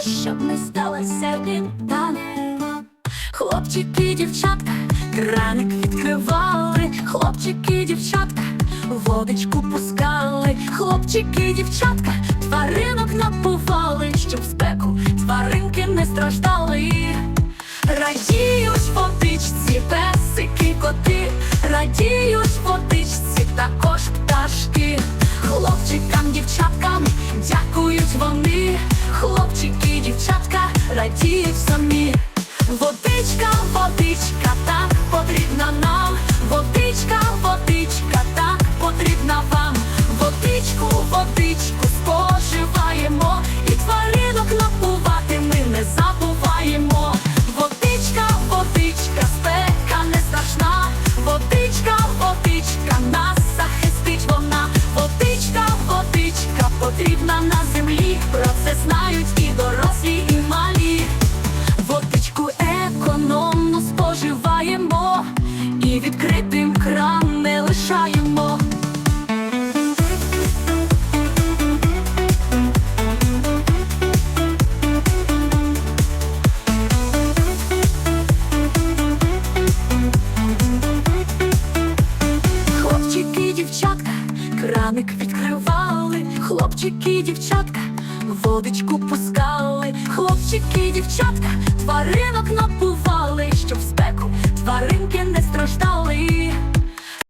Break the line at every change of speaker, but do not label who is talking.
щоб не сталося біда. Хлопчики, дівчатка, краник відкривали, хлопчики, дівчатка, водичку пускали, хлопчики, дівчатка, тваринок напували, щоб спеку тваринки не страждали. Дівчатка самі. Водичка, водичка, так потрібна нам. Водичка, водичка, так потрібна вам. Водичку, водичку краник відкривали, хлопчики, дівчатка, водичку пускали, хлопчики, дівчатка, тваринок напували, щоб спеку.